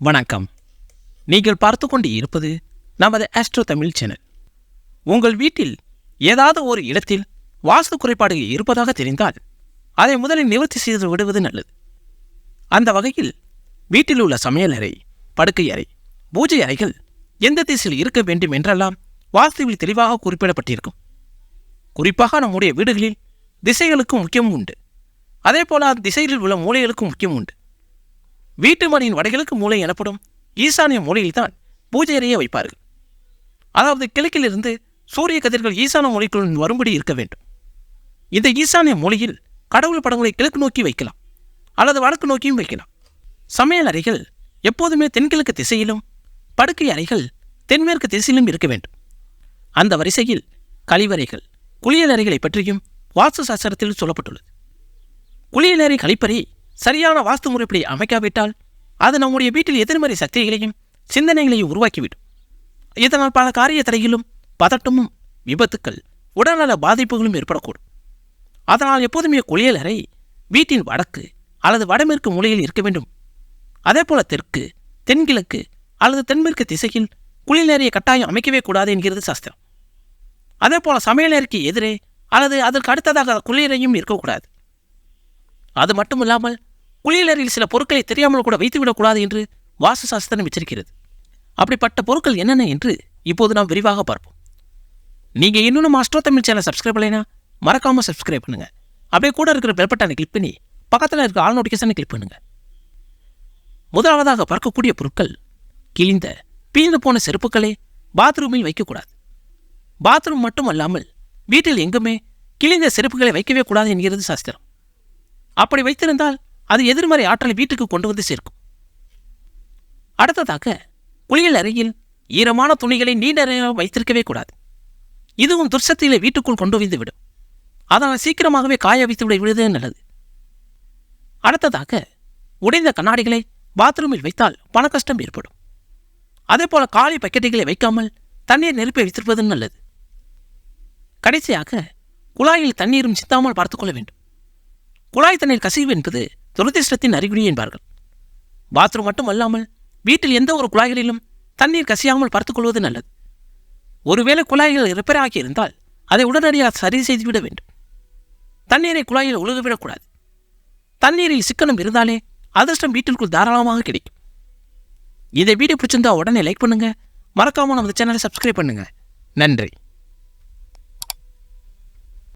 வணக்கம். நீங்கள் பார்த்து கொண்டு இருப்பது நமது ஆஸ்ட்ரோ தமிழ் சேனல் உங்கள் வீட்டில் ஏதாவது ஒரு இடத்தில் வாஸ்து குறைபாடுகள் இருப்பதாக தெரிந்தால் அதை முதலில் நிவர்த்தி செய்து விடுவது நல்லது. அந்த வகையில் வீட்டில் உள்ள சமையலறை படுக்கை அறை பூஜை அறைகள் எந்த திசையில் இருக்க வேண்டும் என்றெல்லாம் வாஸ்துவில் தெளிவாக குறிப்பிடப்பட்டிருக்கும். குறிப்பாக நம்முடைய வீடுகளில் திசைகளுக்கும் முக்கியம் உண்டு. அதே போல அந்த திசைகளில் உள்ள மூலைகளுக்கும் முக்கியம் உண்டு. வீட்டு மணியின் வடகிழக்கு மூலை எனப்படும் ஈசானிய மூலையில்தான் பூஜை அறையை வைப்பார்கள். அதாவது கிழக்கிலிருந்து சூரிய கதிர்கள் ஈசான மூலைக்குள் வரும்படி இருக்க வேண்டும். இந்த ஈசானிய மூலையில் கடவுள் படங்களை கிழக்கு நோக்கி வைக்கலாம் அல்லது வடக்கு நோக்கியும் வைக்கலாம். சமையல் அறைகள் எப்போதுமே தென்கிழக்கு திசையிலும் படுக்கை அறைகள் தென்மேற்கு திசையிலும் இருக்க வேண்டும். அந்த வரிசையில் கழிவறைகள் குளியல் அறைகளை பற்றியும் வாஸ்து சாஸ்திரத்தில் சொல்லப்பட்டுள்ளது. குளியலறை கழிப்பறை சரியான வாஸ்து முறைப்படி அமைக்காவிட்டால் அது நம்முடைய வீட்டில் எதிர்மறை சக்திகளையும் சிந்தனைகளையும் உருவாக்கிவிடும். இதனால் பல காரிய தடையிலும் பதட்டமும் விபத்துக்கள் உடல்நல பாதிப்புகளும் ஏற்படக்கூடும். அதனால் எப்போதுமே குளியலறை வீட்டின் வடக்கு அல்லது வடமேற்கு மூலையில் இருக்க வேண்டும். அதேபோல தெற்கு தென்கிழக்கு அல்லது தென்மேற்கு திசையில் குளியலறையை கட்டாயம் அமைக்கவே கூடாது என்கிறது சாஸ்திரம். அதேபோல சமையலறைக்கு எதிரே அல்லது அதற்கு அடுத்ததாக குளியலையும் இருக்கக்கூடாது. அது மட்டுமில்லாமல் குளியலறையில் சில பொருட்களை தெரியாமல் கூட வைத்துவிடக்கூடாது என்று வாஸ்து சாஸ்திரம் எச்சரிக்கிறது. அப்படிப்பட்ட பொருட்கள் என்னென்ன என்று இப்போது நாம் விரிவாக பார்ப்போம். நீங்கள் இன்னும் நம்ம அஸ்ட்ரோ தமிழ் சேனல் சப்ஸ்கிரைப் பண்ணலைன்னா மறக்காமல் சப்ஸ்கிரைப் பண்ணுங்க. அப்படியே கூட இருக்கிற பெல் பட்டனை கிளிக் பண்ணி பக்கத்தில் இருக்க ஆல் நோட்டிஃபிகேஷனை கிளிக் பண்ணுங்கள் முதலாவதாக பார்க்கக்கூடிய பொருட்கள் கிழிந்த பீழ்ந்து போன செருப்புக்களை பாத்ரூமில் வைக்கக்கூடாது. பாத்ரூம் மட்டும் அல்லாமல் வீட்டில் எங்குமே கிழிந்த செருப்புகளை வைக்கவே கூடாது என்கிறது சாஸ்திரம். அப்படி வைத்திருந்தால் அது எதிர்மறை ஆற்றலை வீட்டுக்கு கொண்டு வந்து சேர்க்கும். அடுத்ததாக குளியல் அறையில் ஈரமான துணிகளை நீண்ட நேரம் வைத்திருக்கவே கூடாது. இதுவும் துர்சக்திகளை வீட்டுக்குள் கொண்டு வந்து விடும் அதனால் சீக்கிரமாகவே காய வைத்து விட விடுவதே நல்லது. அடுத்ததாக உடைந்த கண்ணாடிகளை பாத்ரூமில் வைத்தால் பண கஷ்டம் ஏற்படும். அதே போல காலி பக்கெட்டுகளை வைக்காமல் தண்ணீர் நெருப்பை வைத்திருப்பது நல்லது. கடைசியாக குழாயில் தண்ணீரும் சித்தாமல் பார்த்துக்கொள்ள வேண்டும். குழாய் தண்ணீர் கசிவு என்பது துரதிர்ஷ்டத்தின் அறிகுறி என்பார்கள். பாத்ரூம் மட்டும் அல்லாமல் வீட்டில் எந்த ஒரு குழாய்களிலும் தண்ணீர் கசியாமல் பார்த்துக்கொள்வது நல்லது. ஒருவேளை குழாய்கள் ரிப்பேர் ஆகியிருந்தால் அதை உடனடியாக சரி செய்துவிட வேண்டும். தண்ணீரை குழாயில் ஒழுகவிடக்கூடாது தண்ணீரில் சிக்கனம் இருந்தாலே அதிர்ஷ்டம் வீட்டிற்குள் தாராளமாக கிடைக்கும். இதை வீடியோ பிடிச்சிருந்தா உடனே லைக் பண்ணுங்க. மறக்காமல் நம்ம சேனலை சப்ஸ்கிரைப் பண்ணுங்க. நன்றி.